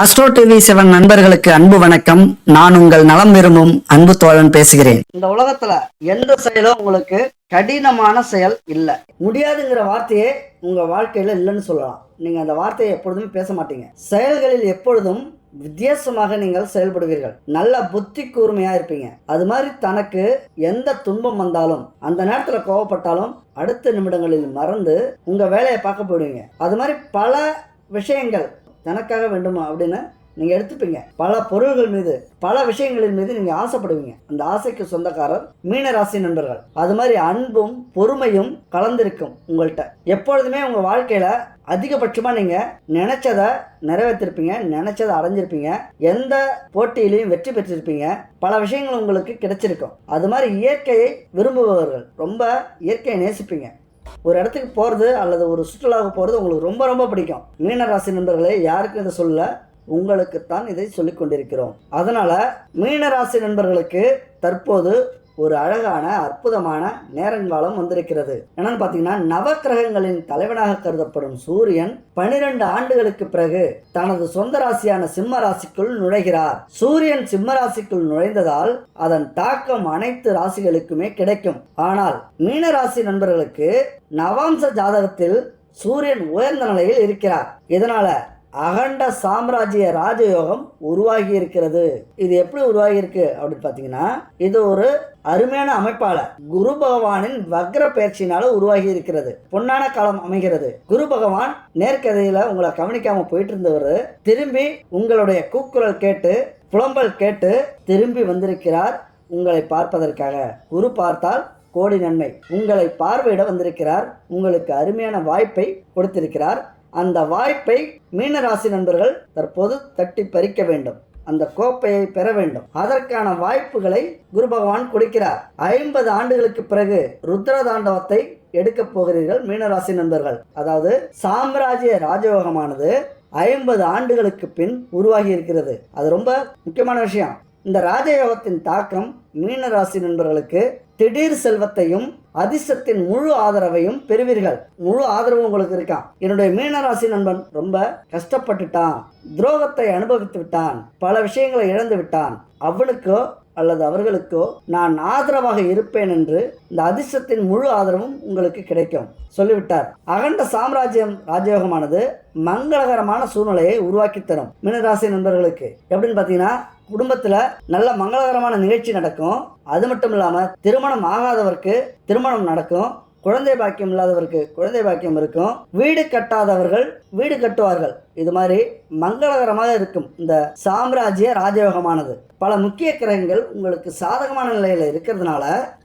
Astro TV seven நண்பர்களுக்கு அன்பு வணக்கம். நான் உங்கள் நலம் விரும்பும் அன்பு தோழன் பேசுகிறேன். இந்த உலகத்துல எந்த செயலும் உங்களுக்கு கடினமான செயல் இல்ல. முடியாதுங்கிற வார்த்தையே உங்க வாழ்க்கையில இல்லைன்னு சொல்லலாம். நீங்க அந்த வார்த்தையை எப்பொழுதுமே பேச மாட்டீங்க. செயல்களில் எப்பொழுதும் வித்தியாசமாக நீங்கள் செயல்படுவீர்கள். நல்ல புத்தி கூர்மையா இருப்பீங்க. அது மாதிரி தனக்கு எந்த துன்பம் வந்தாலும் அந்த நேரத்துல கோவப்பட்டாலும் அடுத்த நிமிடங்களில் மறந்து உங்க வேலையை பார்க்க போயிடுவீங்க. அது மாதிரி பல விஷயங்கள் தனக்காக வேண்டுமா அப்படின்னு நீங்கள் எடுத்துப்பீங்க. பல பொருள்கள் மீது பல விஷயங்களின் மீது நீங்கள் ஆசைப்படுவீங்க. அந்த ஆசைக்கு சொந்தக்காரர் மீனராசி நண்பர்கள். அது மாதிரி அன்பும் பொறுமையும் கலந்திருக்கும் உங்கள்கிட்ட எப்பொழுதுமே உங்கள் வாழ்க்கையில் அதிகபட்சமாக நீங்கள் நினச்சதை நிறைவேற்றிருப்பீங்க நினச்சதை அடைஞ்சிருப்பீங்க. எந்த போட்டியிலையும் வெற்றி பெற்றிருப்பீங்க. பல விஷயங்கள் உங்களுக்கு கிடைச்சிருக்கும். அது மாதிரி இயற்கையை விரும்புபவர்கள் ரொம்ப இயற்கையை நேசிப்பீங்க. ஒரு இடத்துக்கு போகிறது அல்லது ஒரு சுற்றுலாவுக்கு போகிறது உங்களுக்கு ரொம்ப ரொம்ப பிடிக்கும். மீனராசி நண்பர்களே யாருக்கும் இதை சொல்ல உங்களுக்குத்தான் இதை சொல்லிக் கொண்டிருக்கிறோம். அதனால் மீனராசி நண்பர்களுக்கு தற்போது ஒரு அழகான அற்புதமான நேரங்காலம் வந்திருக்கிறது. என்னன்னு பார்த்தீங்கன்னா நவக்கிரகங்களின் தலைவனாக கருதப்படும் சூரியன் பனிரெண்டு ஆண்டுகளுக்கு பிறகு தனது சொந்த ராசியான சிம்ம ராசிக்குள் நுழைகிறார். சூரியன் சிம்ம ராசிக்குள் நுழைந்ததால் அதன் தாக்கம் அனைத்து ராசிகளுக்குமே கிடைக்கும். ஆனால் மீன ராசி நண்பர்களுக்கு நவாம்ச ஜாதகத்தில் சூரியன் உயர்ந்த நிலையில் இருக்கிறார். இதனால அகண்ட சாம்ராஜ்ய ராஜயோகம் உருவாகி இருக்கிறது இது எப்படி உருவாகி இருக்கு அப்படின்னு பார்த்தீங்கன்னா இது ஒரு அருமையான அமைப்பால குரு பகவானின் வக்ர பயிற்சியினால உருவாகி இருக்கிறது பொன்னான காலம் அமைகிறது. குரு பகவான் நேர்கதையில உங்களை கவனிக்காம போயிட்டு இருந்தவர் திரும்பி உங்களுடைய கூக்குரல் கேட்டு புலம்பல் கேட்டு திரும்பி வந்திருக்கிறார் உங்களை பார்ப்பதற்காக. குரு பார்த்தால் கோடி நன்மை. உங்களை பார்வையிட வந்திருக்கிறார். உங்களுக்கு அருமையான வாய்ப்பை கொடுத்திருக்கிறார். அந்த வாய்ப்பை மீனராசி நண்பர்கள் தற்போது தட்டி பறிக்க வேண்டும். அந்த கோப்பையை பெற வேண்டும். அதற்கான வாய்ப்புகளை குரு பகவான் கொடுக்கிறார். ஐம்பது ஆண்டுகளுக்கு பிறகு ருத்ர தாண்டவத்தை எடுக்கப் போகிறீர்கள் மீனராசி நண்பர்கள். அதாவது சாம்ராஜ்ய ராஜயோகமானது ஐம்பது ஆண்டுகளுக்கு பின் உருவாகி இருக்கிறது. அது ரொம்ப முக்கியமான விஷயம். இந்த ராஜயோகத்தின் தாக்கம் மீனராசி நண்பர்களுக்கு திடீர் செல்வத்தையும் அதிர்ஷ்டத்தின் முழு ஆதரவையும் பெறுவீர்கள். முழு ஆதரவு உங்களுக்கு இருக்கான் என்னுடைய மீனராசி நண்பன் ரொம்ப கஷ்டப்பட்டுட்டான். துரோகத்தை அனுபவித்து விட்டான். பல விஷயங்களை இழந்து விட்டான். அவனுக்கோ அல்லது அவர்களுக்கோ நான் ஆதரவாக இருப்பேன் என்று இந்த அதிர்ஷ்டத்தின் முழு ஆதரவும் உங்களுக்கு கிடைக்கும். சொல்லிவிட்டார். அகண்ட சாம்ராஜ்யம் ராஜயோகமானது மங்களகரமான சூழ்நிலையை உருவாக்கி தரும். மீனராசி நண்பர்களுக்கு எப்படின்னு பார்த்தீங்கன்னா குடும்பத்தில் நல்ல மங்களகரமான நிகழ்ச்சி நடக்கும். அது மட்டும் இல்லாமல் திருமணம் ஆகாதவருக்கு திருமணம் நடக்கும். குழந்தை பாக்கியம் இல்லாதவருக்கு குழந்தை பாக்கியம் இருக்கும். வீடு கட்டாதவர்கள் வீடு கட்டுவார்கள். இது மாதிரி மங்களகரமாக இருக்கும் இந்த சாம்ராஜ்ய ராஜயோகமானது. பல முக்கிய கிரகங்கள் உங்களுக்கு சாதகமான நிலையில் இருக்கிறதுனால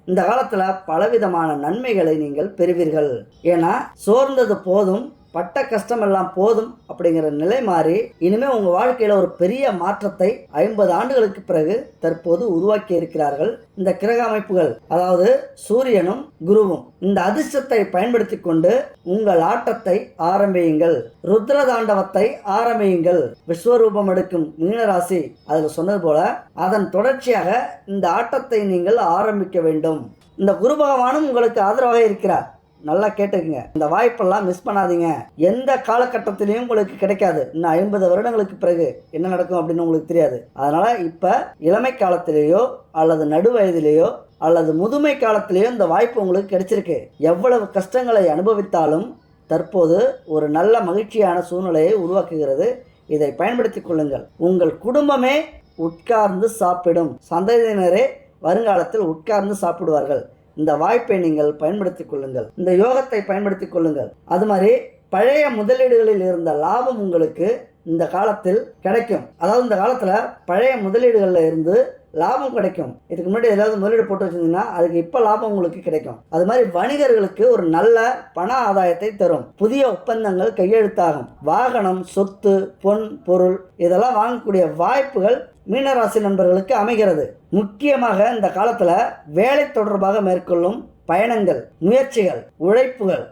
இந்த காலத்தில் பலவிதமான நன்மைகளை நீங்கள் பெறுவீர்கள். ஏன்னா சோர்ந்தது போதும் பட்ட கஷ்டமெல்லாம் போதும் அப்படிங்கிற நிலை மாறி இனிமே உங்க வாழ்க்கையில ஒரு பெரிய மாற்றத்தை ஐம்பது ஆண்டுகளுக்கு பிறகு தற்போது உருவாக்கி இருக்கிறார்கள் இந்த கிரக அமைப்புகள். அதாவது சூரியனும் குருவும். இந்த அதிர்ஷ்டத்தை பயன்படுத்தி கொண்டு உங்கள் ஆட்டத்தை ஆரம்பியுங்கள். ருத்ர தாண்டவத்தை ஆரம்பியுங்கள். விஸ்வரூபம் எடுக்கும் மீனராசி அதில் சொன்னது போல அதன் தொடர்ச்சியாக இந்த ஆட்டத்தை நீங்கள் ஆரம்பிக்க வேண்டும். இந்த குரு பகவானும் உங்களுக்கு ஆதரவாக இருக்கிறார். நல்லா கேட்டுக்குங்க. இந்த வாய்ப்பெல்லாம் மிஸ் பண்ணாதீங்க. எந்த காலகட்டத்திலையும் உங்களுக்கு கிடைக்காது. இன்னும் ஐம்பது வருடங்களுக்கு பிறகு என்ன நடக்கும் அப்படின்னு உங்களுக்கு தெரியாது. அதனால இப்ப இளமை காலத்திலேயோ அல்லது நடுவயதிலேயோ அல்லது முதுமை காலத்திலேயோ இந்த வாய்ப்பு உங்களுக்கு கிடைச்சிருக்கு. எவ்வளவு கஷ்டங்களை அனுபவித்தாலும் தற்போது ஒரு நல்ல மகிழ்ச்சியான சூழ்நிலையை உருவாக்குகிறது. இதை பயன்படுத்திக் கொள்ளுங்கள். உங்கள் குடும்பமே உட்கார்ந்து சாப்பிடும். சந்ததியினரே வருங்காலத்தில் உட்கார்ந்து சாப்பிடுவார்கள். இந்த வாய்ப்பை நீங்கள் பயன்படுத்திக் கொள்ளுங்கள். இந்த யோகத்தை பயன்படுத்திக் கொள்ளுங்கள். அது மாதிரி பழைய முதலீடுகளில் இருந்த லாபம் உங்களுக்கு இந்த காலத்தில் கிடைக்கும். அதாவது இந்த காலத்தில் பழைய முதலீடுகளில் இருந்து லாபம் கிடைக்கும். இதுக்கு முன்னாடி ஏதாவது முதலீடு போட்டு வச்சிருந்தீங்கன்னா அதுக்கு இப்போ லாபம் உங்களுக்கு கிடைக்கும். அது மாதிரி வணிகர்களுக்கு ஒரு நல்ல பண ஆதாயத்தை தரும். புதிய ஒப்பந்தங்கள் கையெழுத்தாகும். வாகனம் சொத்து பொன் பொருள் இதெல்லாம் வாங்கக்கூடிய வாய்ப்புகள் மீனராசி நண்பர்களுக்கு அமைகிறது. முக்கியமாக இந்த காலத்தில் வேலை தொடர்பாக மேற்கொள்ளும் பயணங்கள் முயற்சிகள் உழைப்புகள்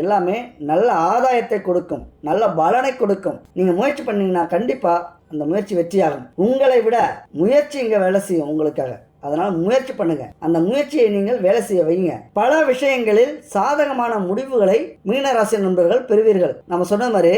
எல்லாமே நல்ல ஆதாயத்தை கொடுக்கும் நல்ல பலனை கொடுக்கும். நீங்கள் முயற்சி பண்ணீங்கன்னா கண்டிப்பாக அந்த முயற்சி வெற்றியாகும். உங்களை விட முயற்சி இங்கே வேலை செய்யும் உங்களுக்காக. அதனால் முயற்சி பண்ணுங்க. அந்த முயற்சியை நீங்கள் வேலை செய்ய வைங்க. பல விஷயங்களில் சாதகமான முடிவுகளை மீனராசி நண்பர்கள் பெறுவீர்கள். நம்ம சொன்ன மாதிரி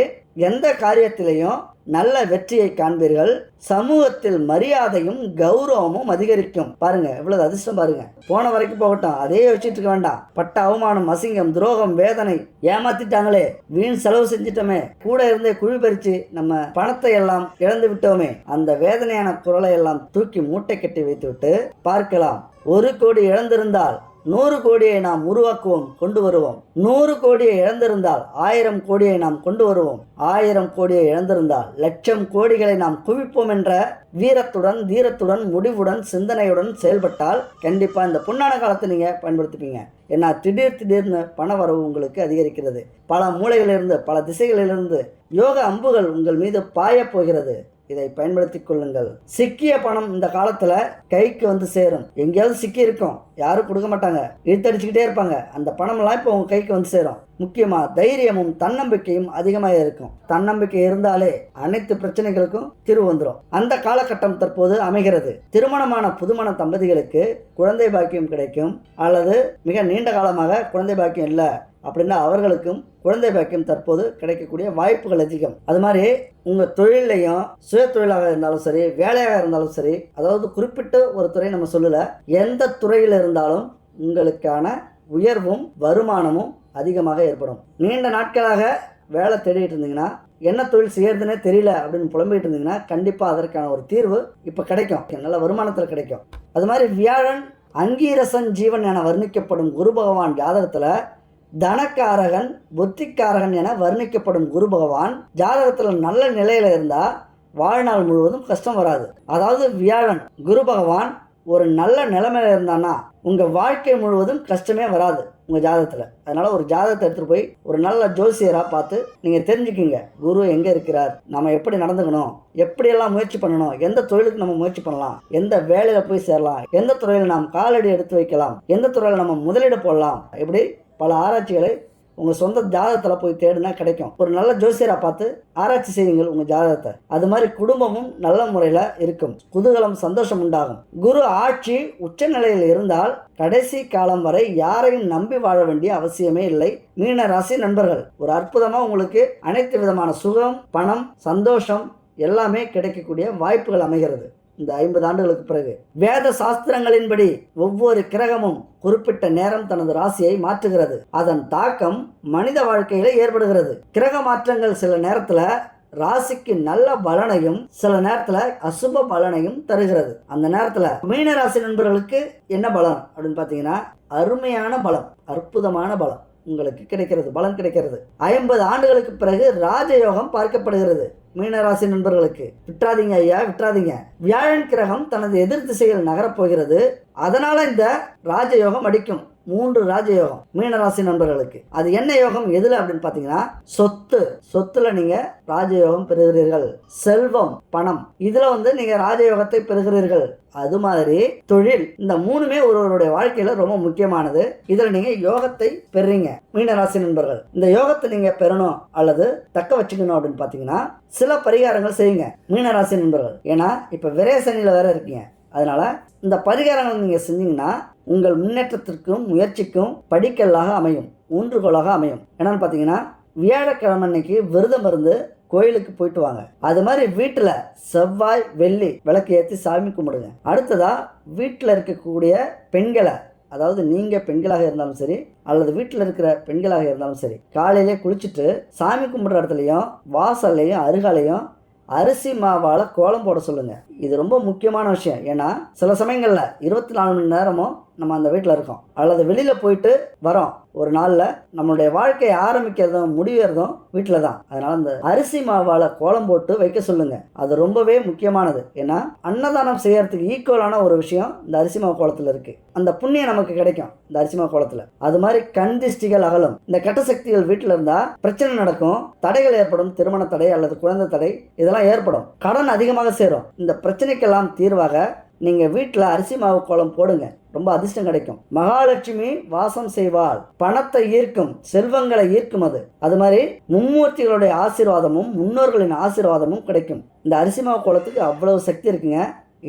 எந்த காரியத்திலையும் நல்ல வெற்றியை காண்பீர்கள். சமூகத்தில் மரியாதையும் கௌரவமும் அதிகரிக்கும். பாருங்க இவ்வளவு அதிர்ஷ்டம் பாருங்க. போன வரைக்கும் போகட்டும் அதே வச்சுட்டு இருக்க வேண்டாம். பட்ட அவமானம் அசிங்கம் துரோகம் வேதனை ஏமாத்திட்டாங்களே. வீண் செலவு செஞ்சிட்டோமே. கூட இருந்தே குழி பறிச்சு நம்ம பணத்தை எல்லாம் இழந்து விட்டோமே. அந்த வேதனையான குரலை எல்லாம் தூக்கி மூட்டை கட்டி வைத்துவிட்டு பார்க்கலாம். ஒரு கோடி இழந்திருந்தால் நூறு கோடியை நாம் உருவாக்குவோம் கொண்டு வருவோம். நூறு கோடியை இழந்திருந்தால் ஆயிரம் கோடியை நாம் கொண்டு வருவோம். ஆயிரம் கோடியை இழந்திருந்தால் லட்சம் கோடிகளை நாம் குவிப்போம் என்ற வீரத்துடன் தீரத்துடன் முடிவுடன் சிந்தனையுடன் செயல்பட்டால் கண்டிப்பா இந்த பொன்னான காலத்தை நீங்க பயன்படுத்திப்பீங்க. ஏன்னா திடீர் திடீர்னு பண வரவு உங்களுக்கு அதிகரிக்கிறது. பல மூலைகளிலிருந்து பல திசைகளிலிருந்து யோக அம்புகள் உங்கள் மீது பாயப் போகிறது. இதை பயன்படுத்தி கொள்ளுங்கள். சிக்கிய பணம் இந்த காலத்துல கைக்கு வந்து சேரும். எங்கேயாவது சிக்கி இருக்கும். யாரும் கொடுக்க மாட்டாங்க. இழுத்தடிச்சுக்கிட்டே இருப்பாங்க. அந்த பணம்லாம் இப்போ உங்க கைக்கு வந்து சேரும். முக்கியமா தைரியமும் தன்னம்பிக்கையும் அதிகமாக இருக்கும். தன்னம்பிக்கை இருந்தாலே அனைத்து பிரச்சனைகளுக்கும் தீர்வு வந்துடும் அந்த காலகட்டம் தற்போது அமைகிறது. திருமணமான புதுமண தம்பதிகளுக்கு குழந்தை பாக்கியம் கிடைக்கும். அல்லது மிக நீண்ட காலமாக குழந்தை பாக்கியம் இல்லை அப்படின்னா அவர்களுக்கும் குழந்தை பாக்கியம் தற்போது கிடைக்கக்கூடிய வாய்ப்புகள் அதிகம். அது மாதிரி உங்கள் தொழிலையும் சுய தொழிலாக இருந்தாலும் சரி வேலையாக இருந்தாலும் சரி அதாவது குறிப்பிட்ட ஒரு துறை நம்ம சொல்லலை எந்த துறையில் இருந்தாலும் உங்களுக்கான உயர்வும் வருமானமும் அதிகமாக ஏற்படும். நீண்ட நாட்களாக வேலை தேடிட்டு இருந்தீங்கன்னா என்ன தொழில் செய்யறதுனே தெரியல அப்படின்னு புலம்பிட்டு இருந்தீங்கன்னா கண்டிப்பாக அதற்கான ஒரு தீர்வு இப்போ கிடைக்கும். நல்ல வருமானத்தில் கிடைக்கும். அது மாதிரி வியாழன் அங்கீரசன் ஜீவன் என வர்ணிக்கப்படும் குரு பகவான் ஜாதகத்தில் தனக்காரகன் புத்திக்காரகன் என வர்ணிக்கப்படும் குரு பகவான் ஜாதகத்தில் நல்ல நிலையில் இருந்தால் வாழ்நாள் முழுவதும் கஷ்டம் வராது. அதாவது வியாழன் குரு பகவான் ஒரு நல்ல நிலைமையில இருந்தான்னா உங்கள் வாழ்க்கை முழுவதும் கஷ்டமே வராது. உங்கள் ஜாதகத்தில். அதனால் ஒரு ஜாதகத்தை எடுத்துகிட்டு போய் ஒரு நல்ல ஜோசியராக பார்த்து நீங்கள் தெரிஞ்சுக்கிங்க குரு எங்கே இருக்கிறார் நம்ம எப்படி நடந்துக்கணும் எப்படியெல்லாம் முயற்சி பண்ணணும் எந்த தொழிலுக்கு நம்ம முயற்சி பண்ணலாம் எந்த வேலையில் போய் சேரலாம் எந்த துறையில் நாம் காலடி எடுத்து வைக்கலாம் எந்த துறையில் நம்ம முதலீடு போடலாம் இப்படி பல ஆராய்ச்சிகளை உங்கள் சொந்த ஜாதகத்தில் போய் தேடினா கிடைக்கும். ஒரு நல்ல ஜோசியராக பார்த்து ஆராய்ச்சி செய்யுங்கள் உங்கள் ஜாதகத்தை. அது மாதிரி குடும்பமும் நல்ல முறையில் இருக்கும். குதூகலம் சந்தோஷம் உண்டாகும். குரு ஆட்சி உச்ச நிலையில் இருந்தால் கடைசி காலம் வரை யாரையும் நம்பி வாழ வேண்டிய அவசியமே இல்லை. மீன ராசி நண்பர்கள் ஒரு அற்புதமாக உங்களுக்கு அனைத்து விதமான சுகம் பணம் சந்தோஷம் எல்லாமே கிடைக்கக்கூடிய வாய்ப்புகள் அமைகிறது. இந்த ஐம்பது ஆண்டுகளுக்கு பிறகு வேத சாஸ்திரங்களின்படி ஒவ்வொரு கிரகமும் குறிப்பிட்ட நேரம் தனது ராசியை மாற்றுகிறது. அதன் தாக்கம் மனித வாழ்க்கையில ஏற்படுகிறது. கிரக மாற்றங்கள் சில நேரத்துல ராசிக்கு நல்ல பலனையும் சில நேரத்துல அசுப பலனையும் தருகிறது. அந்த நேரத்துல மீன ராசி நண்பர்களுக்கு என்ன பலன் அப்படின்னு பாத்தீங்கன்னா அருமையான பலம் அற்புதமான பலம். உங்களுக்கு கிடைக்கிறது பலன் கிடைக்கிறது. ஐம்பது ஆண்டுகளுக்கு பிறகு ராஜயோகம் பார்க்கப்படுகிறது மீனராசி நண்பர்களுக்கு. விட்டுறாதீங்க ஐயா விட்டுறாதீங்க. வியாழன் கிரகம் தனது எதிர் திசையில் நகரப்போகிறது அதனால இந்த ராஜயோகம் அடிக்கும். மூன்று ராஜயோகம் மீனராசி நண்பர்களுக்கு. அது என்ன யோகம் எதுல அப்படின்னு பாத்தீங்கன்னா சொத்து. சொத்துல நீங்க ராஜயோகம் பெறுகிறீர்கள். செல்வம் பணம். இதுல வந்து நீங்க ராஜயோகத்தை பெறுகிறீர்கள். அது மாதிரி தொழில் இந்த மூணுமே ஒருவருடைய வாழ்க்கையில ரொம்ப முக்கியமானது. இதுல நீங்க யோகத்தை பெறுறீங்க மீனராசி நண்பர்கள். இந்த யோகத்தை நீங்க பெறணும் அல்லது தக்க வச்சுக்கணும் அப்படின்னு பாத்தீங்கன்னா சில பரிகாரங்கள் செய்யுங்க மீனராசி நண்பர்கள். ஏன்னா இப்ப விரய சனியில் வேற இருக்கீங்க. அதனால இந்த பரிகாரங்கள் நீங்க செஞ்சீங்கன்னா உங்கள் முன்னேற்றத்திற்கும் முயற்சிக்கும் படிக்கல்லாக அமையும் ஊன்றுகோலாக அமையும். என்னன்னு பார்த்தீங்கன்னா வியாழக்கிழமை அன்னைக்கு விரதம் இருந்து கோயிலுக்கு போயிட்டு வாங்க. அது மாதிரி வீட்டில் செவ்வாய் வெள்ளி விளக்கு ஏற்றி சாமி கும்பிடுங்க. அடுத்ததா வீட்டில் இருக்கக்கூடிய பெண்களை அதாவது நீங்கள் பெண்களாக இருந்தாலும் சரி அல்லது வீட்டில் இருக்கிற பெண்களாக இருந்தாலும் சரி காலையிலே குளிச்சுட்டு சாமி கும்பிட்ற இடத்துலையும் வாசல்லையும் அருகாலையும் அரிசி மாவால் கோலம் போட சொல்லுங்கள் இது ரொம்ப முக்கியமான விஷயம். ஏன்னா சில சமயங்களில் இருபத்தி நாலு மணி நேரமும் நம்ம அந்த வீட்டில் இருக்கோம். அல்லது வெளியில் போயிட்டு வரோம். ஒரு நாளில் நம்மளுடைய வாழ்க்கையை ஆரம்பிக்கிறதும் முடிகிறதும் வீட்டில் தான். அதனால் அந்த அரிசி மாவால் கோலம் போட்டு வைக்க சொல்லுங்கள் அது ரொம்பவே முக்கியமானது. ஏன்னா அன்னதானம் செய்யறதுக்கு ஈக்குவலான ஒரு விஷயம் இந்த அரிசி மாவு கோலத்தில் இருக்குது அந்த புண்ணியம் நமக்கு கிடைக்கும் இந்த அரிசி மாவு கோலத்தில். அது மாதிரி கண் திஷ்டிகள் அகலும். இந்த கெட்ட சக்திகள் வீட்டில் இருந்தால் பிரச்சனை நடக்கும். தடைகள் ஏற்படும். திருமண தடை அல்லது குழந்தை தடை இதெல்லாம் ஏற்படும். கடன் அதிகமாக சேரும். இந்த பிரச்சனைக்கெல்லாம் தீர்வாக நீங்கள் வீட்டில் அரிசி மாவு கோலம் போடுங்க. ரொம்ப அதிர்ஷ்டம் கிடைக்கும். மகாலட்சுமி வாசம் செய்வாள். பணத்தை ஈர்க்கும் செல்வங்களை ஈர்க்கும் அது. அது மாதிரி மும்மூர்த்திகளுடைய ஆசீர்வாதமும் முன்னோர்களின் ஆசீர்வாதமும் கிடைக்கும். இந்த அரிசி மாவு கோலத்துக்கு அவ்வளவு சக்தி இருக்குங்க.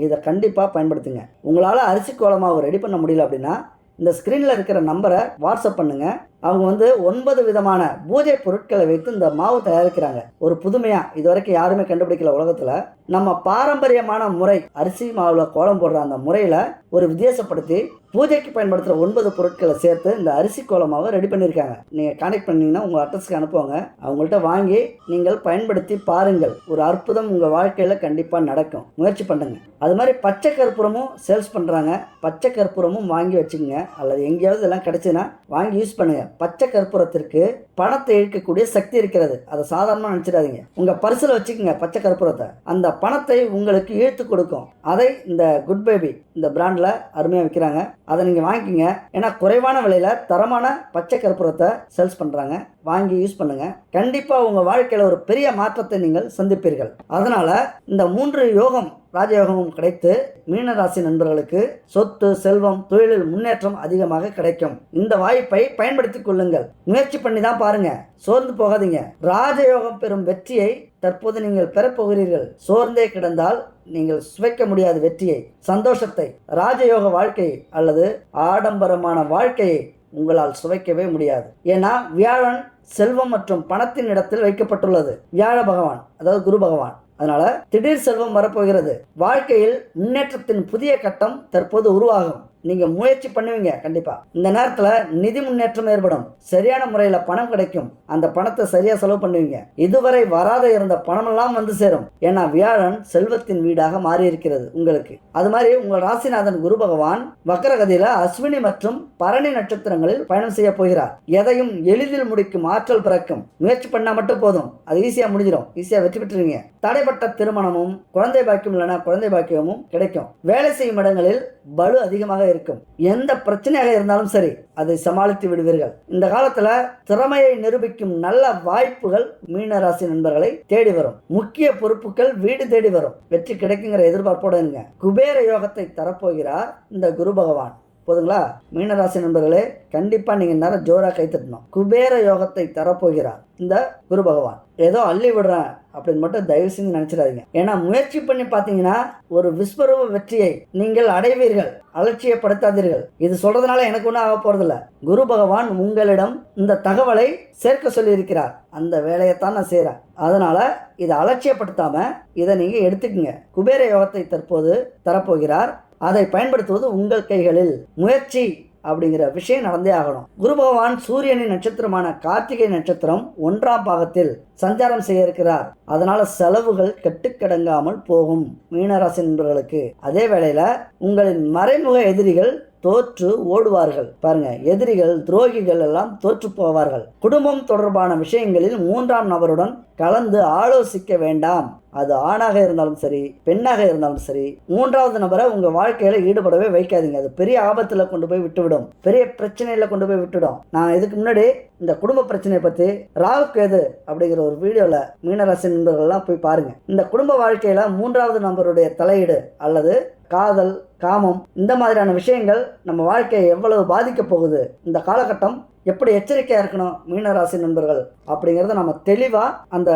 இதை கண்டிப்பாக பயன்படுத்துங்க. உங்களால் அரிசி கோலமாவு ரெடி பண்ண முடியல அப்படின்னா இந்த ஸ்க்ரீனில் இருக்கிற நம்பரை வாட்ஸ்அப் பண்ணுங்கள் அவங்க வந்து ஒன்பது விதமான பூஜை பொருட்களை வைத்து இந்த மாவு தயாரிக்கிறாங்க. ஒரு புதுமையா இது வரைக்கும் யாருமே கண்டுபிடிக்கல உலகத்துல. நம்ம பாரம்பரியமான முறை அரிசி மாவுல கோலம் போடுற அந்த முறையில ஒரு வித்தியாசப்படுத்தி பூஜைக்கு பயன்படுத்துகிற ஒன்பது பொருட்களை சேர்த்து இந்த அரிசி கோலமாவை ரெடி பண்ணியிருக்காங்க நீங்கள் கான்டெக்ட் பண்ணீங்கன்னா உங்கள் அட்ரஸ்க்கு அனுப்புவாங்க. அவங்கள்ட்ட வாங்கி நீங்கள் பயன்படுத்தி பாருங்கள். ஒரு அற்புதம் உங்கள் வாழ்க்கையில் கண்டிப்பாக நடக்கும். முயற்சி பண்ணுங்க. அது மாதிரி பச்சை கற்பூரமும் சேல்ஸ் பண்ணுறாங்க பச்சை கற்பூரமும் வாங்கி வச்சுக்கோங்க. அல்லது எங்கேயாவது இதெல்லாம் கிடைச்சுன்னா வாங்கி யூஸ் பண்ணுங்க. பச்சை கற்பூரத்திற்கு பணத்தை இழுக்கக்கூடிய சக்தி இருக்கிறது. அதை சாதாரணமாக நினச்சிடாதீங்க. உங்கள் பரிசில் வச்சுக்கோங்க பச்சை கற்பூரத்தை. அந்த பணத்தை உங்களுக்கு இழுத்து கொடுக்கும். அதை இந்த குட் பேபி இந்த பிராண்டில் அருமையாக விற்கிறாங்க அதை நீங்கள் வாங்கிக்கோங்க. ஏன்னா குறைவான விலையில் தரமான பச்சை கற்பூரத்தை சேல்ஸ் பண்ணுறாங்க வாங்கி யூஸ் பண்ணுங்க. கண்டிப்பாக உங்கள் வாழ்க்கையில் ஒரு பெரிய மாற்றத்தை நீங்கள் சந்திப்பீர்கள். அதனால் இந்த மூன்று யோகம் ராஜயோகமும் கிடைத்து மீனராசி நண்பர்களுக்கு சொத்து செல்வம் தொழிலில் முன்னேற்றம் அதிகமாக கிடைக்கும். இந்த வாய்ப்பை பயன்படுத்திக் கொள்ளுங்கள். முயற்சி பண்ணி தான் பாருங்க. சோர்ந்து போகாதீங்க. ராஜயோகம் பெறும் வெற்றியை தற்போது நீங்கள் பெறப்போகிறீர்கள் சோர்ந்தே கிடந்தால் நீங்கள் சுவைக்க முடியாத வெற்றியை சந்தோஷத்தை ராஜயோக வாழ்க்கையை அல்லது ஆடம்பரமான வாழ்க்கையை உங்களால் சுவைக்கவே முடியாது. ஏன்னா வியாழன் செல்வம் மற்றும் பணத்தின் இடத்தில் வைக்கப்பட்டுள்ளது. வியாழ பகவான் அதாவது குரு பகவான். அதனால திடீர் செல்வம் வரப்போகிறது. வாழ்க்கையில் முன்னேற்றத்தின் புதிய கட்டம் தற்போது உருவாகும். நீங்க முயற்சி பண்ணுவீங்க கண்டிப்பா. இந்த நேரத்துல நிதி முன்னேற்றம் ஏற்படும். சரியான முறையில பணம் கிடைக்கும். அந்த பணத்தை சரியா செலவு பண்ணுவீங்க. இதுவரை வராத இருந்த பணமெல்லாம் வந்து சேரும். ஏன்னா வியாழன் செல்வத்தின் வீடாக மாறி இருக்கிறது உங்களுக்கு. அது மாதிரி உங்கள் ராசிநாதன் குரு பகவான் வக்கரகதியில அஸ்வினி மற்றும் பரணி நட்சத்திரங்களில் பயணம் செய்ய போகிறார். எதையும் எளிதில் முடிக்கும் ஆற்றல் பிறக்கும். முயற்சி பண்ணா மட்டும் போதும். அது ஈஸியா முடிஞ்சிடும் ஈஸியா வெற்றி பெற்றுவீங்க. தடைப்பட்ட திருமணமும் குழந்தை பாக்கியம் இல்லைன்னா குழந்தை பாக்கியமும் கிடைக்கும். வேலை செய்யும் இடங்களில் பலு அதிகமாக இருக்கும். எந்த பிரச்சனையாக இருந்தாலும் சரி அதை சமாளித்து விடுவீர்கள். இந்த காலத்துல திறமையை நிரூபிக்கும் நல்ல வாய்ப்புகள் மீனராசி நண்பர்களை தேடி வரும். முக்கிய பொறுப்புகள் வீடு தேடி வரும். வெற்றி கிடைக்குங்கிற எதிர்பார்ப்போட இருங்க. குபேர யோகத்தை தரப்போகிறார் இந்த குரு பகவான். போதுங்களா? மீனராசி நண்பர்களே கண்டிப்பா நீங்க நேரம் ஜோரா கைத்தட்டணும் குபேர யோகத்தை தரப்போகிறார் இந்த குரு பகவான். ஏதோ அள்ளி விடுறேன் அப்படின்னு மட்டும் தயவு செஞ்சு நினச்சிடாதீங்க. ஏன்னா முயற்சி பண்ணி பார்த்தீங்கன்னா ஒரு விஸ்வரூப வெற்றியை நீங்கள் அடைவீர்கள். அலட்சியப்படுத்தாதீர்கள். இது சொல்றதுனால எனக்கு ஒன்றும் ஆக போகிறதில்ல குரு பகவான் உங்களிடம் இந்த தகவலை சேர்க்க சொல்லியிருக்கிறார். அந்த வேலையைத்தான் நான் செய்கிறேன் அதனால் இதை அலட்சியப்படுத்தாமல் இதை நீங்கள் எடுத்துக்கங்க. குபேர யோகத்தை தற்போது தரப்போகிறார். அதை பயன்படுத்துவது உங்கள் கைகளில். முயற்சி அப்படிங்கிற விஷயம் நடந்தே ஆகணும். குரு பகவான் சூரியனின் நட்சத்திரமான கார்த்திகை நட்சத்திரம் ஒன்றாம் பாகத்தில் சஞ்சாரம் செய்ய இருக்கிறார். அதனால செலவுகள் கட்டுக்கடங்காமல் போகும். மீனராசி நண்பர்களுக்கு. அதே வேளையில உங்களின் மறைமுக எதிரிகள் தோற்று ஓடுவார்கள். பாருங்க எதிரிகள் துரோகிகள் எல்லாம் தோற்று போவார்கள். குடும்பம் தொடர்பான விஷயங்களில் மூன்றாம் நபருடன் கலந்து ஆலோசிக்க வேண்டாம். அது ஆணாக இருந்தாலும் சரி பெண்ணாக இருந்தாலும் சரி மூன்றாவது நபரை உங்க வாழ்க்கையில ஈடுபடவே வைக்காதீங்க. அது பெரிய ஆபத்துல கொண்டு போய் விட்டுவிடும். பெரிய பிரச்சனையில கொண்டு போய் விட்டுடும் நான் இதுக்கு முன்னாடி இந்த குடும்ப பிரச்சனையை பத்தி ராகு கேது அப்படிங்கிற ஒரு வீடியோல மீனராசி நண்பர்கள்லாம் போய் பாருங்க. இந்த குடும்ப வாழ்க்கையில மூன்றாவது நபருடைய தலையீடு அல்லது காதல் காமம் இந்த மாதிரியான விஷயங்கள் நம்ம வாழ்க்கையை எவ்வளவு பாதிக்கப் போகுது? இந்த காலகட்டம் எப்படி எச்சரிக்கையாக இருக்கணும் மீனராசி நண்பர்கள் அப்படிங்கிறத நம்ம தெளிவாக அந்த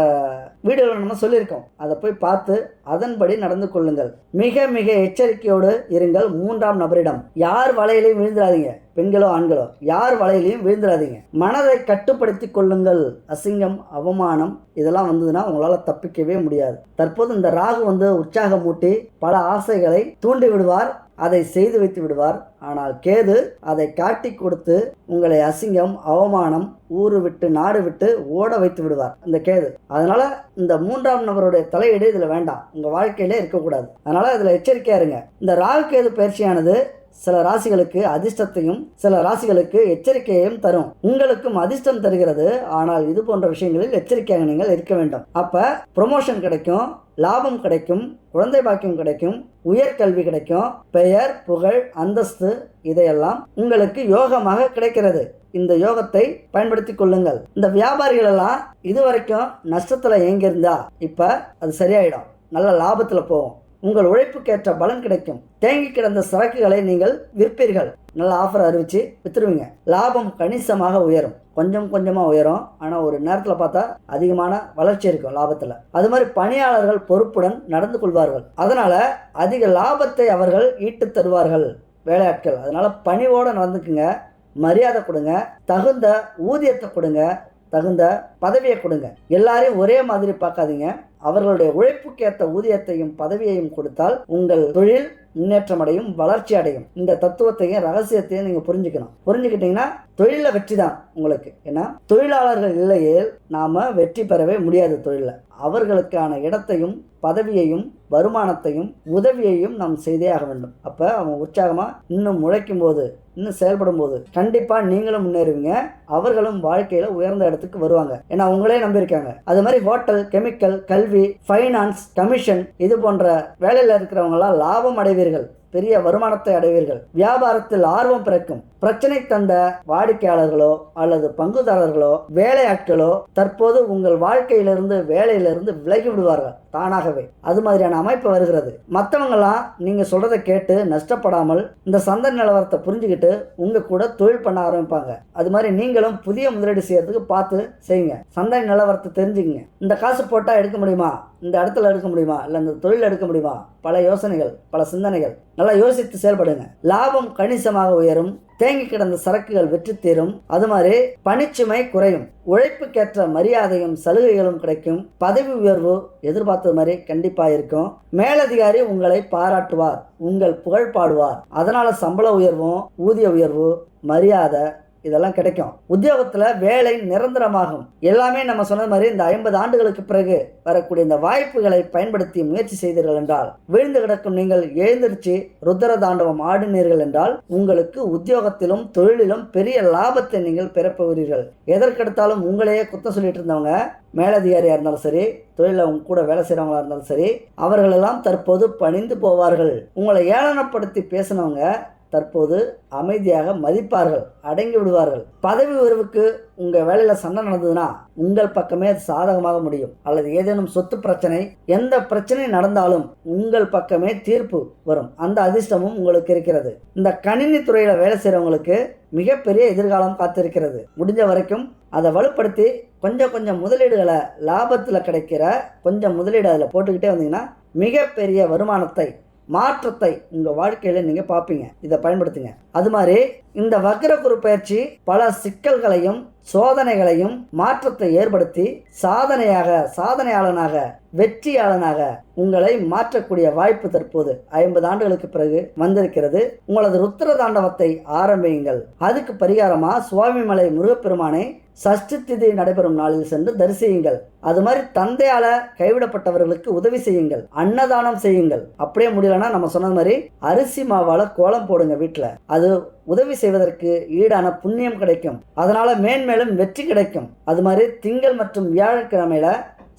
வீடியோவில் நம்ம சொல்லியிருக்கோம். அதை போய் பார்த்து அதன்படி நடந்து கொள்ளுங்கள். மிக மிக எச்சரிக்கையோடு இருங்கள் மூன்றாம் நபரிடம். யார் வலையிலையும் விழுந்துடாதீங்க. பெண்களோ ஆண்களோ யார் வலையிலையும் விழுந்துடாதீங்க. மனதை கட்டுப்படுத்தி கொள்ளுங்கள். அசிங்கம் அவமானம் இதெல்லாம் வந்ததுன்னா உங்களால் தப்பிக்கவே முடியாது. தற்போது இந்த ராகு வந்து உற்சாகமூட்டி பல ஆசைகளை தூண்டி விடுவார் அதை செய்து வைத்து விடுவார். ஆனால் கேது அதை காட்டி கொடுத்து உங்களை அசிங்கம் அவமானம் ஊரு விட்டு நாடு விட்டு ஓட வைத்து விடுவார். இந்த கேது. அதனால இந்த மூன்றாம் நபருடைய தலையீடு இதுல வேண்டாம். உங்க வாழ்க்கையிலே இருக்கக்கூடாது. அதனால இதுல எச்சரிக்கையா இருங்க. இந்த ராகு கேது பயிற்சியானது சில ராசிகளுக்கு அதிர்ஷ்டத்தையும் சில ராசிகளுக்கு எச்சரிக்கையையும் தரும். உங்களுக்கும் அதிர்ஷ்டம் தருகிறது. ஆனால் இது போன்ற விஷயங்களில் எச்சரிக்கையாக நீங்கள் இருக்க வேண்டும். அப்ப ப்ரொமோஷன் கிடைக்கும் லாபம் கிடைக்கும் குழந்தை பாக்கியம் கிடைக்கும் உயர்கல்வி கிடைக்கும் பெயர் புகழ் அந்தஸ்து இதையெல்லாம் உங்களுக்கு யோகமாக கிடைக்கிறது. இந்த யோகத்தை பயன்படுத்தி கொள்ளுங்கள். இந்த வியாபாரிகள் எல்லாம் இதுவரைக்கும் நஷ்டத்துல இயங்கியிருந்தா இப்ப அது சரியாயிடும். நல்ல லாபத்துல போகும். உங்கள் உழைப்புக்கேற்ற பலன் கிடைக்கும். தேங்கி கிடந்த சரக்குகளை நீங்கள் விற்பீர்கள். நல்ல ஆஃபர் அறிவிச்சு வித்துருவீங்க. லாபம் கணிசமாக உயரும். கொஞ்சம் கொஞ்சமாக உயரும். ஆனால் ஒரு நேரத்தில் பார்த்தா அதிகமான வளர்ச்சி இருக்கும் லாபத்தில். அது மாதிரி பணியாளர்கள் பொறுப்புடன் நடந்து கொள்வார்கள். அதனால அதிக லாபத்தை அவர்கள் ஈட்டு தருவார்கள் வேலையாட்கள். அதனால பணிவோடு நடந்துக்குங்க. மரியாதை கொடுங்க. தகுந்த ஊதியத்தை கொடுங்க. தகுந்த பதவியை கொடுங்க. எல்லாரையும் ஒரே மாதிரி பார்க்காதீங்க. அவர்களுடைய உழைப்புக்கேற்ற ஊதியத்தையும் பதவியையும் கொடுத்தால் உங்கள் தொழில் முன்னேற்றம் அடையும் வளர்ச்சி அடையும். இந்த தத்துவத்தையும் ரகசியத்தையும் நீங்க புரிஞ்சுக்கணும். புரிஞ்சுக்கிட்டீங்கன்னா தொழில வெற்றி தான் உங்களுக்கு. ஏன்னா தொழிலாளர்கள் இல்லையே நாம வெற்றி பெறவே முடியாது தொழில அவர்களுக்கான இடத்தையும் பதவியையும் வருமானத்தையும் உதவியையும் நாம் செய்தே ஆக வேண்டும். அப்ப அவன் உற்சாகமா இன்னும் முளைக்கும் போது இன்னும் செயல்படும் போது கண்டிப்பா நீங்களும் முன்னேறுவீங்க. அவர்களும் வாழ்க்கையில உயர்ந்த இடத்துக்கு வருவாங்க. ஏன்னா அவங்களே நம்பியிருக்காங்க. அது மாதிரி ஹோட்டல் கெமிக்கல் கல்வி ஃபைனான்ஸ் கமிஷன் இது போன்ற வேலையில் இருக்கிறவங்களாம் லாபம் அடைவீர்கள். பெரிய வருமானத்தை அடைவீர்கள். வியாபாரத்தில் ஆர்வம் பிறக்கும். பிரச்சனை தந்த வாடிக்கையாளர்களோ அல்லது பங்குதாரர்களோ வேலையாட்களோ தற்போது உங்கள் வாழ்க்கையிலிருந்து வேலையிலிருந்து விலகி விடுவார்கள். தானாகவே. அது மாதிரியான அமைப்பு வருகிறது. மற்றவங்களாம் நீங்கள் சொல்கிறத கேட்டு நஷ்டப்படாமல் இந்த சந்தை நிலவரத்தை புரிஞ்சுக்கிட்டு உங்கள் கூட தொழில் பண்ண ஆரம்பிப்பாங்க. அது மாதிரி நீங்களும் புதிய முதலீடு செய்யறதுக்கு பார்த்து செய்யுங்க. சந்தை நிலவரத்தை தெரிஞ்சுக்கங்க. இந்த காசு போட்டால் எடுக்க முடியுமா? இந்த இடத்துல எடுக்க முடியுமா? இல்லை இந்த தொழில் எடுக்க முடியுமா? பல யோசனைகள் பல சிந்தனைகள். நல்லா யோசித்து செயல்படுங்க. லாபம் கணிசமாக உயரும். தேங்கி கிடந்த சரக்குகள் வெற்றி தீரும். அது மாதிரி பணிச்சுமை குறையும். உழைப்புக்கேற்ற மரியாதையும் சலுகைகளும் கிடைக்கும். பதவி உயர்வு எதிர்பார்த்தது மாதிரி கண்டிப்பா இருக்கும். மேலதிகாரி உங்களை பாராட்டுவார். உங்கள் புகழ் பாடுவார். அதனால சம்பள உயர்வும் ஊதிய உயர்வு மரியாதை இதெல்லாம் கிடைக்கும். உத்தியோகத்தில் வேலை நிரந்தரமாகும். எல்லாமே நம்ம சொன்ன மாதிரி இந்த ஐம்பது ஆண்டுகளுக்கு பிறகு வரக்கூடிய இந்த வாய்ப்புகளை பயன்படுத்தி முயற்சி செய்தீர்கள் என்றால் விழுந்து கிடக்கும் நீங்கள் எழுந்திருச்சு ருத்ர தாண்டவம் ஆடினீர்கள் என்றால் உங்களுக்கு உத்தியோகத்திலும் தொழிலிலும் பெரிய லாபத்தை நீங்கள் பெறப்போகிறீர்கள் எதற்கெடுத்தாலும் உங்களையே குத்தம் சொல்லிட்டு இருந்தவங்க மேலதிகாரியாக இருந்தாலும் சரி தொழிலில் உங்க கூட வேலை செய்கிறவங்களா இருந்தாலும் சரி அவர்களெல்லாம் தற்போது பணிந்து போவார்கள். உங்களை ஏளனப்படுத்தி பேசினவங்க தற்போது அமைதியாக மதிப்பார்கள் அடங்கி விடுவார்கள். பதவி உயர்வுக்கு உங்கள் வேலையில் சண்டை நடந்ததுன்னா உங்கள் பக்கமே அது சாதகமாக முடியும். அல்லது ஏதேனும் சொத்து பிரச்சனை எந்த பிரச்சனை நடந்தாலும் உங்கள் பக்கமே தீர்ப்பு வரும். அந்த அதிர்ஷ்டமும் உங்களுக்கு இருக்கிறது. இந்த கணினி துறையில் வேலை செய்கிறவங்களுக்கு மிகப்பெரிய எதிர்காலம் காத்திருக்கிறது. முடிஞ்ச வரைக்கும் அதை வலுப்படுத்தி கொஞ்சம் கொஞ்சம் முதலீடுகளை லாபத்தில் கிடைக்கிற கொஞ்சம் முதலீடு அதில் போட்டுக்கிட்டே வந்தீங்கன்னா மிகப்பெரிய வருமானத்தை மாற்றத்தை உங்கள் வாழ்க்கையில் நீங்கள் பார்ப்பீங்க. இதை பயன்படுத்துங்க. அது மாதிரி இந்த வக்ரகுரு பயிற்சி பல சிக்கல்களையும் சோதனைகளையும் மாற்றத்தை ஏற்படுத்தி சாதனையாக சாதனையாளனாக வெற்றியாளனாக உங்களை மாற்றக்கூடிய வாய்ப்பு தற்போது ஐம்பது ஆண்டுகளுக்கு பிறகு வந்திருக்கிறது. உங்களது ருத்திர தாண்டவத்தை ஆரம்பியுங்கள். அதுக்கு பரிகாரமாக சுவாமிமலை முருகப்பெருமானை சஷ்டி திதி நடைபெறும் நாளில் சென்று தரிசியுங்கள். அது மாதிரி தந்தையால கைவிடப்பட்டவர்களுக்கு உதவி செய்யுங்கள். அன்னதானம் செய்யுங்கள். அப்படியே முடியலன்னா நம்ம சொன்னது மாதிரி அரிசி மாவால கோலம் போடுங்க வீட்டில் அது உதவி செய்வதற்கு ஈடான புண்ணியம் கிடைக்கும். அதனால மேன்மேலும் வெற்றி கிடைக்கும். அது மாதிரி திங்கள் மற்றும் வியாழக்கிழமையில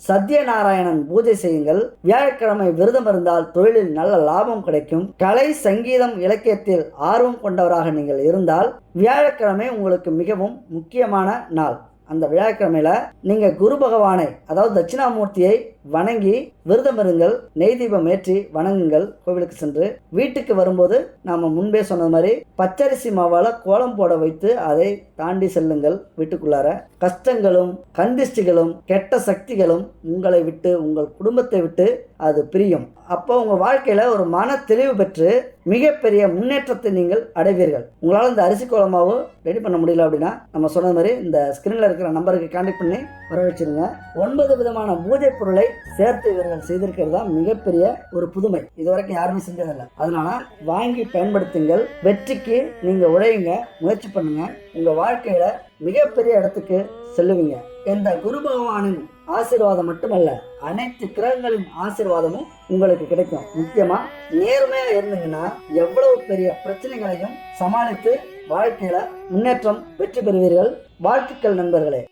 சத்யநாராயணன் பூஜை செய்யுங்கள். வியாழக்கிழமை விரதம் இருந்தால் தொழிலில் நல்ல லாபம் கிடைக்கும். கலை சங்கீதம் இலக்கியத்தில் ஆர்வம் கொண்டவராக நீங்கள் இருந்தால் வியாழக்கிழமை உங்களுக்கு மிகவும் முக்கியமான நாள். அந்த வியாழக்கிழமையில நீங்க குரு பகவானை அதாவது தட்சிணாமூர்த்தியை வணங்கி விரதம் இருங்கள் நெய் தீபம் ஏற்றி வணங்குங்கள் கோவிலுக்கு சென்று. வீட்டுக்கு வரும்போது நாம் முன்பே சொன்னது மாதிரி பச்சரிசி மாவால் கோலம் போட வைத்து அதை தாண்டி செல்லுங்கள் வீட்டுக்குள்ளார. கஷ்டங்களும் கண்டிஷ்டிகளும் கெட்ட சக்திகளும் உங்களை விட்டு உங்கள் குடும்பத்தை விட்டு அது பிரியும். அப்போ உங்கள் வாழ்க்கையில் ஒரு மன தெளிவு பெற்று மிகப்பெரிய முன்னேற்றத்தை நீங்கள் அடைவீர்கள். உங்களால் இந்த அரிசி கோலமாவும் ரெடி பண்ண முடியல அப்படின்னா நம்ம சொன்னது மாதிரி இந்த ஸ்கிரீன்ல இருக்கிற நம்பருக்கு கான்டெக்ட் பண்ணி வர வச்சுருங்க ஒன்பது விதமான பூஜை பொருளை சேர்த்து அவர்கள் செய்திருக்கிறது தான் மிகப்பெரிய ஒரு புதுமை. இதுவரைக்கும் யாருமே செஞ்சதில்லை. அதனால வாங்கி பயன்படுத்துங்கள். வெற்றிக்கு நீங்க உழையுங்க. முயற்சி பண்ணுங்க. உங்க வாழ்க்கையில மிகப்பெரிய இடத்துக்கு செல்லுவீங்க. இந்த குரு பகவானின் ஆசீர்வாதம் மட்டுமல்ல அனைத்து கிரகங்களின் ஆசீர்வாதமும் உங்களுக்கு கிடைக்கும். முக்கியமா நேர்மையா இருந்தீங்கன்னா எவ்வளவு பெரிய பிரச்சனைகளையும் சமாளித்து வாழ்க்கையில முன்னேற்றம் வெற்றி பெறுவீர்கள். வாழ்த்துக்கள் நண்பர்களே.